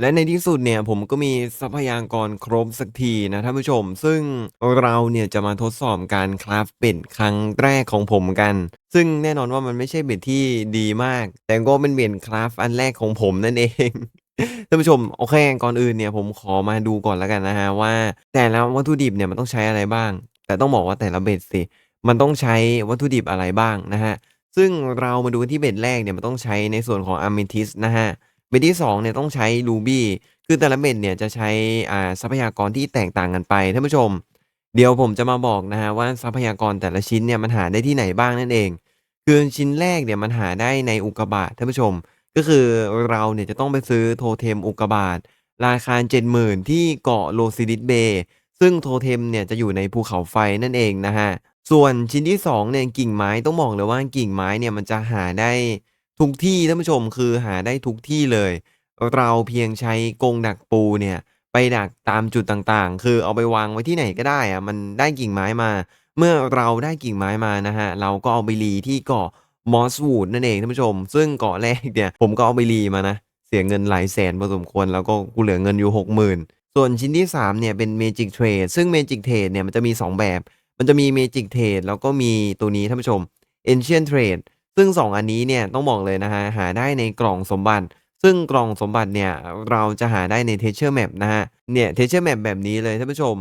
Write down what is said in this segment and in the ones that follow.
และในที่สุดเนี่ยผมก็มีทรัพยากรครบสักทีนะท่านผู้ชม ซึ่งเราเนี่ยจะมาทดสอบการคราฟเป็ดครั้งแรกของผมกัน ซึ่งแน่นอนว่ามันไม่ใช่เบ็ดที่ดีมาก แต่ก็เป็นเบ็ดคราฟอันแรกของผมนั่นเองท่านผู้ชมโอเคก่อนอื่นเนี่ยผมขอมาดูก่อนแล้วกันนะฮะว่า แต่ละวัตถุดิบเนี่ยมันต้องใช้อะไรบ้าง แต่ต้องบอกว่าแต่ละเบ็ดสิมันต้องใช้วัตถุดิบอะไรบ้างนะฮะซึ่งเรามาดูที่เบ็ดแรกเนี่ยมันต้องใช้ในส่วนของอะเมทิสนะฮะ เบ็ดที่2เนี่ยต้องใช้ Ruby คือแต่ละเบ็ดเนี่ยจะใช้อ่าทรัพยากรที่แตกต่างกันไปท่านผู้ชม เดี๋ยวผมจะมาบอกนะฮะว่าทรัพยากรแต่ละชิ้นเนี่ยมันหาได้ที่ไหนบ้างนั่นเอง คือชิ้นแรกเนี่ยมันหาได้ในอุกกาบาตท่านผู้ชม ก็คือเราเนี่ยจะต้องไปซื้อโทเทมอุกกาบาตราคา70,000ที่เกาะโลซิดิสเบย์ซึ่งโทเทมเนี่ยจะอยู่ในภูเขาไฟนั่นเองนะฮะส่วนชิ้นที่2เนี่ยกิ่งไม้ต้องบอกเลยว่ากิ่งไม้เนี่ยมันจะหาได้ ทุกที่ท่านผู้ชมคือหาได้ทุกที่เลย เราเพียงใช้กรงดักปูเนี่ยไปดักตามจุดต่างๆ คือเอาไปวางไว้ที่ไหนก็ได้อะมันได้กิ่งไม้มา เมื่อเราได้กิ่งไม้มานะฮะเราก็เอาไปรีที่เกาะมอสวูดนั่นเองท่านผู้ชม ซึ่งเกาะแรกเนี่ยผมก็เอาไปรีมานะเสียเงินหลายแสนพอสมควรแล้วก็กูเหลือเงินอยู่ 60,000 ส่วนชิ้นที่ 3เนี่ยเป็น Magic Trade ซึ่ง Magic Trade เนี่ยมันจะมี 2 แบบ มันจะมี Magic Trade แล้วก็มีตัวนี้ท่านผู้ชม Ancient Trade ซึ่ง 2 อันนี้เนี่ยต้องบอกเลยนะฮะหาได้ในกล่องสมบัติ ซึ่งกล่องสมบัติเนี่ยเราจะหาได้ใน Treasure Map นะฮะเนี่ย Treasure Map แบบนี้เลยท่านผู้ชม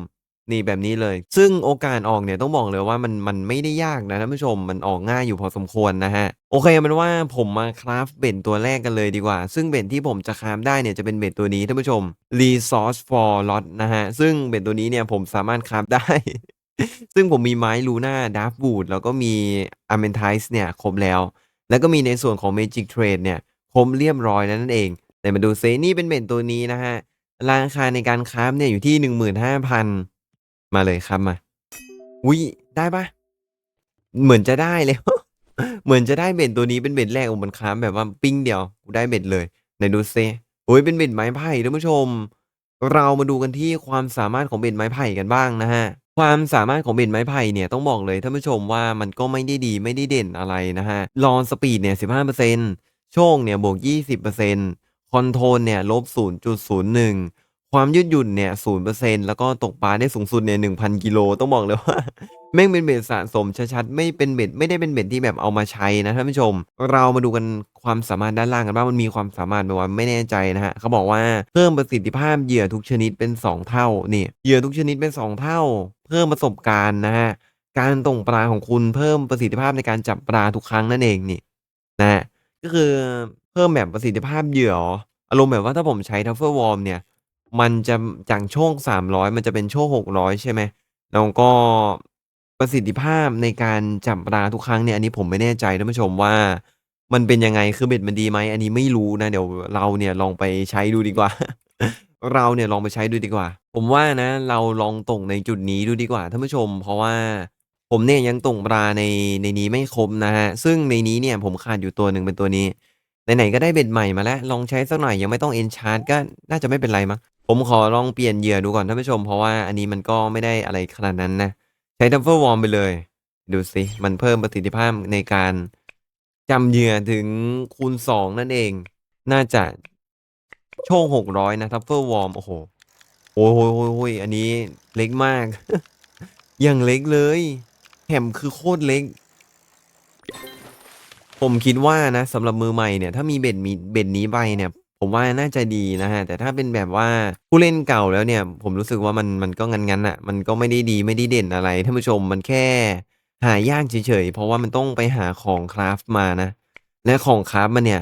นี่แบบนี้เลย ซึ่งโอกาสออกเนี่ยต้องบอกเลยว่ามันมันไม่ได้ยากนะท่านผู้ชมมันออกง่ายอยู่พอสมควรนะฮะ โอเคมันว่าผมมาคราฟเบ็ดตัวแรกกันเลยดีกว่า ซึ่งเบ็ดที่ผมจะคราฟได้เนี่ยจะเป็นเบ็ดตัวนี้ท่านผู้ชม Resource for Lot นะฮะ ซึ่งเบ็ดตัวนี้เนี่ยผมสามารถคราฟได้ ซึ่งผมมีไม้ลูน่าดาร์ฟบูดแล้วก็มีอ m เมนไทส์เนี่ย ครบแล้ว แล้วก็มีในส่วนของ Magic Trade เนี่ย ครบเรียบร้อยแล้วนั่นเอง แต่มาดูเซนี่เป็นเบ็ดตัวนี้นะฮะ ราคาในการคราเนี่ยอยู่ที่ 15,000 มาเลยครับมาอุ๊ยได้ปะเหมือนจะได้เลยเหมือนจะได้เบ็ดตัวนี้เป็นเบ็ดแรกโอ้มันคราแบบว่าปิ้งเดียวกูได้เบ็ดเลยไหนดูเซโอ้ยเป็นเบ็ดไม้ไผ่ท่านผู้ชม เรามาดูกันที่ความสามารถของเบ็ดไม้ไผ่กันบ้างนะฮะ ความสามารถของเบ็ดไม้ไผ่เนี่ยต้องบอกเลยท่านผู้ชมว่ามันก็ไม่ได้ดีไม่ได้เด่นอะไรนะฮะลอนสปีดเนี่ย15%โชคเนี่ยบวก 20%คอนโทรลเนี่ยลบ0.01 ความยืดหยุ่นเนี่ย0%แล้วก็ตกปลาได้สูงสุดเนี่ย1,000กิโลต้องบอกเลยว่า แม่งเป็นเบ็ดสะสมชัดๆไม่เป็นเบ็ดไม่ได้เป็นเบ็ดที่แบบเอามาใช้นะท่านผู้ชม เรามาดูกันความสามารถด้านล่างกันบ้างมันมีความสามารถแบบว่าไม่แน่ใจนะฮะเขาบอกว่าเพิ่มประสิทธิภาพเหยื่อทุกชนิดเป็น 2 เท่านี่เหยื่อทุกชนิดเป็น 2 เท่า เพิ่มประสบการณ์นะฮะการตกปลาของคุณเพิ่มประสิทธิภาพในการจับปลาทุกครั้งนั่นเองนี่นะฮะก็คือเพิ่มแบบประสิทธิภาพเหยื่อออารมณ์แบบว่าถ้าผมใช้ทัฟเฟอร์วอร์มเนี่ย มันจะจากโชค 300 มันจะเป็นโชค 600 ใช่ไหมแล้วก็ประสิทธิภาพในการจับปลาทุกครั้งเนี่ยอันนี้ผมไม่แน่ใจท่านผู้ชมว่า มันเป็นยังไงคือเบ็ดมันดีไหมอันนี้ไม่รู้นะ เดี๋ยวเราเนี่ยลองไปใช้ดูดีกว่า เราเนี่ยลองไปใช้ดูดีกว่า ผมว่านะ เราลองตกในจุดนี้ดูดีกว่าท่านผู้ชม เพราะว่าผมเนี่ยยังตกปลาในในนี้ไม่ครบนะฮะซึ่งในนี้เนี่ยผมขาดอยู่ตัวหนึ่งเป็นตัวนี้ไหนๆก็ได้เบ็ดใหม่มาแล้ว ลองใช้สักหน่อยยังไม่ต้อง enchant ก็น่าจะไม่เป็นไรมั้ง ผมขอลองเปลี่ยนเหยื่อดูก่อนท่านผู้ชม เพราะว่าอันนี้มันก็ไม่ได้อะไรขนาดนั้นนะ ใช้ดับเบิลวอร์มไปเลย ดูสิ มันเพิ่มประสิทธิภาพในการจำเหยื่อถึงคูณ 2 นั่นเอง น่าจะโชค600นะทัฟเฟิลวอร์มโอ้โหโอ้โหโอ้โหอันนี้เล็กมากอย่างเล็กเลยแถมคือโคตรเล็ก ผมคิดว่านะสำหรับมือใหม่เนี่ย ถ้ามีเบ็ดมีเบ็ดนี้ไปเนี่ย ผมว่าน่าจะดีนะฮะ แต่ถ้าเป็นแบบว่าผู้เล่นเก่าแล้วเนี่ย ผมรู้สึกว่ามันมันก็งันๆอะ มันก็ไม่ได้ดีไม่ได้เด่นอะไรท่านผู้ชมมันแค่ หายากเฉยๆ เพราะว่ามันต้องไปหาของคราฟมานะ และของคราฟมันเนี่ย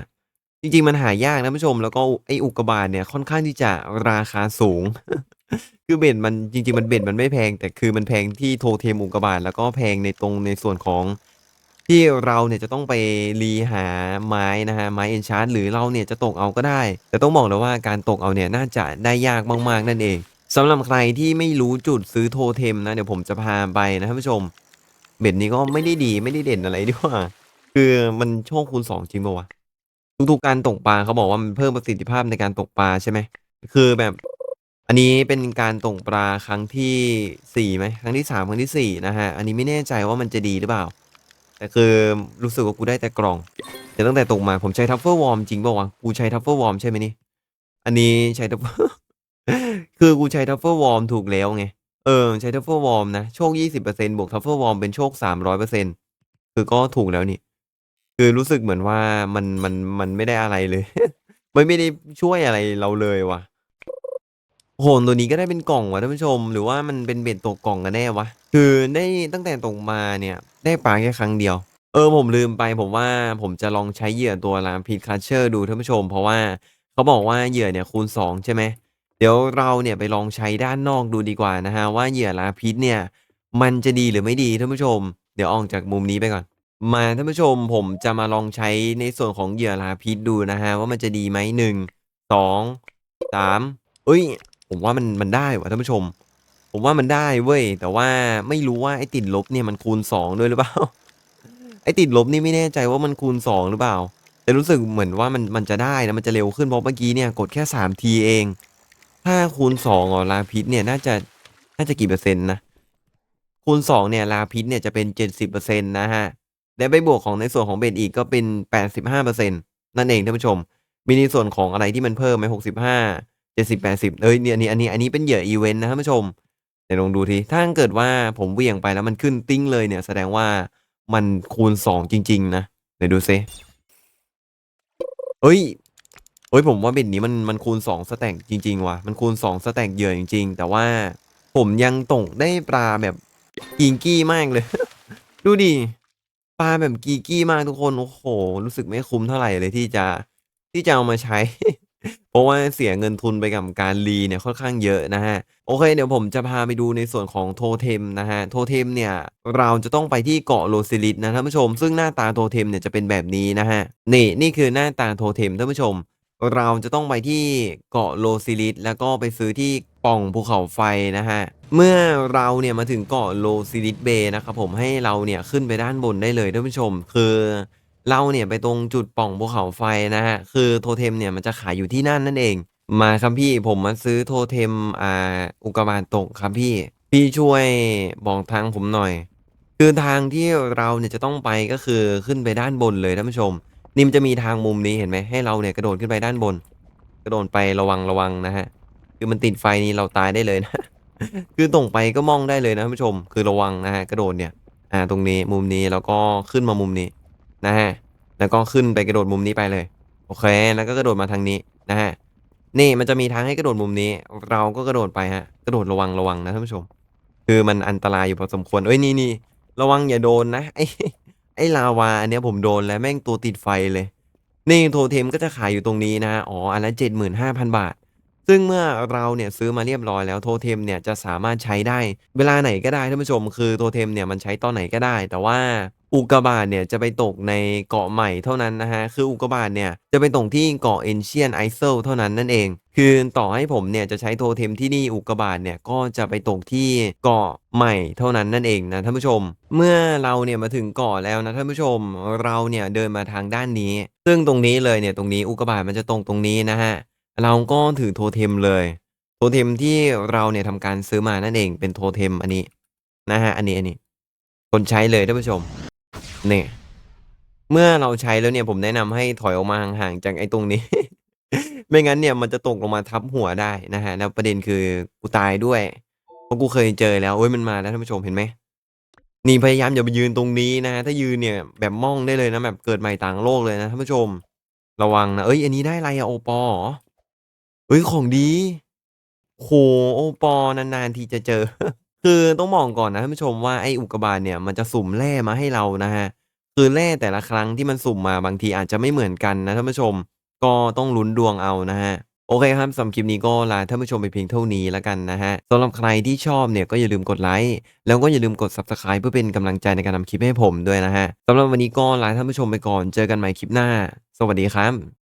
จริงๆมันหายากนะท่านผู้ชม แล้วก็ไอ้อุกกาบาตเนี่ยค่อนข้างที่จะราคาสูง คือเบ็ดมันจริง ๆ มันเบ็ดมันไม่แพง แต่คือมันแพงที่โทเทมอุกกาบาตแล้วก็แพงในตรงในส่วนของ ที่เราเนี่ยจะต้องไปรีหาไม้นะฮะไม้เอนชาร์ดหรือเราเนี่ยจะตกเอาก็ได้ แต่ต้องบอกเลยว่าการตกเอาเนี่ยน่าจะได้ยากมากๆนั่นเองสำหรับใครที่ไม่รู้จุดซื้อโทเทมนะเดี๋ยวผมจะพาไปนะท่านผู้ชม เบ็ดนี้ก็ไม่ได้ดีไม่ได้เด่นอะไรดีกว่า คือมันโชคคูณสองจริงป่าวะทุกๆการตกปลาเขาบอกว่ามันเพิ่มประสิทธิภาพในการตกปลาใช่ไหมคือแบบอันนี้เป็นการตกปลาครั้งที่สี่ไหมครั้งที่สามครั้งที่สี่นะฮะอันนี้ไม่แน่ใจว่ามันจะดีหรือเปล่า แต่คือรู้สึกว่ากูได้แต่กล่อง แต่ตั้งแต่ตกมาผมใช้ทัฟเฟิลวอร์มจริงป่าวะกูใช้ทัฟเฟิลวอร์มใช่ไหมนี่ อันนี้ใช้ Truffle คือกูใช้ Truffle Worm ถูกแล้วไง เออ ใช้ Truffle Worm นะ โชค20%บเปอร์เซ็นบวก Truffle Worm เป็นโชค300%คือก็ถูกแล้วนี่ คือรู้สึกเหมือนว่ามันมันมันไม่ได้อะไรเลย มันไม่ได้ช่วยอะไรเราเลยว่ะ โอ้โฮตัวนี้ก็ได้เป็นกล่องว่ะท่านผู้ชม หรือว่ามันเป็นเบ็ดตกกล่องกันแน่วะ คือได้ตั้งแต่ตกมาเนี่ย ได้ปลาแค่ครั้งเดียว เออผมลืมไปผมว่าผมจะลองใช้เหยื่อตัว Rapid Catcher ดูท่านผู้ชม เพราะว่าเขาบอกว่าเหยื่อเนี่ยคูณ 2 ใช่ไหมเดี๋ยวเราเนี่ยไปลองใช้ด้านนอกดูดีกว่านะครับว่าเหยื่อ Rapid เนี่ย มันจะดีหรือไม่ดีท่านผู้ชม เดี๋ยวออกจากมุมนี้ไปก่อน มาท่านผู้ชมผมจะมาลองใช้ในส่วนของเหยื่อ Rapid ดูนะครับว่ามันจะดีไหม1 2 3เฮ้ย ผมว่ามันมันได้ว่ะท่านผู้ชม ผมว่ามันได้เว้ย แต่ว่าไม่รู้ว่าไอ้ติดลบเนี่ยมันคูณ 2 ด้วยหรือเปล่า ไอ้ติดลบนี่ไม่แน่ใจว่ามันคูณ 2 หรือเปล่า แต่รู้สึกเหมือนว่ามันมันจะได้นะมันจะเร็วขึ้นเพราะเมื่อกี้เนี่ยกดแค่3ทีเอง ถ้าคูณ2เหรอ Rapid เนี่ยน่าจะน่าจะกี่เปอร์เซ็นต์นะคูณ2เนี่ย Rapid เนี่ยจะเป็น 70%นะครับและไปบวกของในส่วนของเบ็ดอีกก็เป็น 85%นั่นเองท่านผู้ชม มีในส่วนของอะไรที่มันเพิ่มไหม65 70 80เฮ้ยเนี่ยอันนี้อันนี้เป็นเหยื่ออิเวนต์นะท่านผู้ชมไหนลองดูสิถ้าเกิดว่าผมเวี่ยงไปแล้วมันขึ้นติ๊งเลยเนี่ย แสดงว่ามันคูณ2จริง ๆ นะไหนดูซิเฮ้ยเฮ้ยผมว่าเบ็ดนี้มันมันคูณ2สแต็กจริง ๆ ว่ะมันคูณ2สแต็กเหยื่อจริง ๆ แต่ว่าผมยังตกได้ปลาแบบ Geeky มากเลย ดูดิปลาแบบ Geeky มากทุกคนโอ้โฮรู้สึกไม่คุ้มเท่าไหร่เลยที่จะที่จะเอามาใช้ เพราะว่าเสียเงินทุนไปกับการรีเนี่ยค่อนข้างเยอะนะครับโอเค เดี๋ยวผมจะพาไปดูในส่วนของ Totem นะครับ Totem เนี่ยเราจะต้องไปที่เกาะ Roselis นะท่านผู้ชม ซึ่งหน้าตา Totem เนี่ยจะเป็นแบบนี้นะครับนี่นี่คือหน้าตา Totem ท่านผู้ชม เราจะต้องไปที่เกาะ Roselis แล้วก็ไปซื้อที่ป่องภูเขาไฟนะครับเมื่อเราเนี่ยมาถึงเกาะ Roselis Bay นะครับผมให้เราเนี่ยขึ้นไปด้านบนได้เลยท่านผู้ชม คือ เราเนี่ยไปตรงจุดป่องภูเขาไฟนะครับคือ Totem เนี่ยมันจะขายอยู่ที่นั่นนั่นเอง มาครับพี่ผมมาซื้อ Totem อ่าอุกกาบาตตกครับพี่ พี่ช่วยบอกทางผมหน่อย คือทางที่เราเนี่ยจะต้องไปก็คือขึ้นไปด้านบนเลยท่านผู้ชม นี่มันจะมีทางมุมนี้เห็นไหมให้เราเนี่ยกระโดดขึ้นไปด้านบน กระโดดไประวังระวังนะครับคือมันติดไฟนี่เราตายได้เลยนะ คือตรงไปก็มองได้เลยนะท่านผู้ชม คือระวังนะครับกระโดดเนี่ย อ่าตรงนี้มุมนี้แล้วก็ขึ้นมามุมนี้ นะครับแล้วก็ขึ้นไปกระโดดมุมนี้ไปเลย โอเค แล้วก็กระโดดมาทางนี้นะครับนี่มันจะมีทางให้กระโดดมุมนี้ เราก็กระโดดไปครับกระโดดระวังระวังนะท่านผู้ชม คือมันอันตรายอยู่พอสมควรเฮ้ยนี่ๆระวังอย่าโดนนะไอ้ไอ้ลาวาอันเนี้ยผมโดนแล้วแม่งตัวติดไฟเลย นี่ Totem ก็จะขายอยู่ตรงนี้นะ อ๋อ อันละ75,000บาท ซึ่งเมื่อเราเนี่ยซื้อมาเรียบร้อยแล้ว Totem เนี่ยจะสามารถใช้ได้ เวลาไหนก็ได้ท่านผู้ชม คือ Totem เนี่ยมันใช้ตอนไหนก็ได้ แต่ว่าอุกกาบาตเนี่ยจะไปตกในเกาะใหม่เท่านั้นนะครับคืออุกกาบาตเนี่ยจะไปตกที่เกาะ Ancient Isle เท่านั้นนั่นเอง คือต่อให้ผมเนี่ยจะใช้ Totem ที่นี่อุกกาบาตเนี่ยก็จะไปตกที่เกาะใหม่เท่านั้นนั่นเองนะท่านผู้ชม เมื่อเราเนี่ยมาถึงเกาะแล้วนะท่านผู้ชม เราเนี่ยเดินมาทางด้านนี้ ซึ่งตรงนี้เลยเนี่ยตรงนี้อุกกาบาตมันจะตรงตรงนี้นะครับ เราก็ถือ Totem เลย Totem ที่เราเนี่ยทำการซื้อมานั่นเองเป็น Totem อันนี้นะครับอันนี้อันนี้ คนใช้เลยท่านผู้ชมเนี่ยเมื่อเราใช้แล้วเนี่ยผมแนะนำให้ถอยออกมาห่างๆจากไอ้ตรงนี้ ไม่งั้นเนี่ยมันจะตกลงมาทับหัวได้นะครับแล้วประเด็นคือกูตายด้วยเพราะกูเคยเจอแล้วเฮ้ยมันมาแล้วท่านผู้ชมเห็นไหมนี่พยายามอย่าไปยืนตรงนี้นะครับถ้ายืนเนี่ยแบบม่องได้เลยนะแบบเกิดใหม่ต่างโลกเลยนะท่านผู้ชม ระวังนะเฮ้ยอันนี้ได้อะไรอะโอปอ เฮ้ย ของดีโอ้โอปอนาน ๆ ทีจะเจอ คือต้องบอกก่อนนะท่านผู้ชมว่าไอ้อุกกาบาตเนี่ยมันจะสุ่มแร่มาให้เรานะครับคือแร่แต่ละครั้งที่มันสุ่มมาบางทีอาจจะไม่เหมือนกันนะท่านผู้ชม ก็ต้องลุ้นดวงเอานะครับโอเคครับสำหรับคลิปนี้ก็ลาท่านผู้ชมไปเพียงเท่านี้แล้วกันนะครับสำหรับใครที่ชอบเนี่ยก็อย่าลืมกดไลก์แล้วก็อย่าลืมกด Subscribe เพื่อเป็นกำลังใจในการทำคลิปให้ผมด้วยนะครับสำหรับวันนี้ก็ลาท่านผู้ชมไปก่อน เจอกันใหม่คลิปหน้า สวัสดีครับ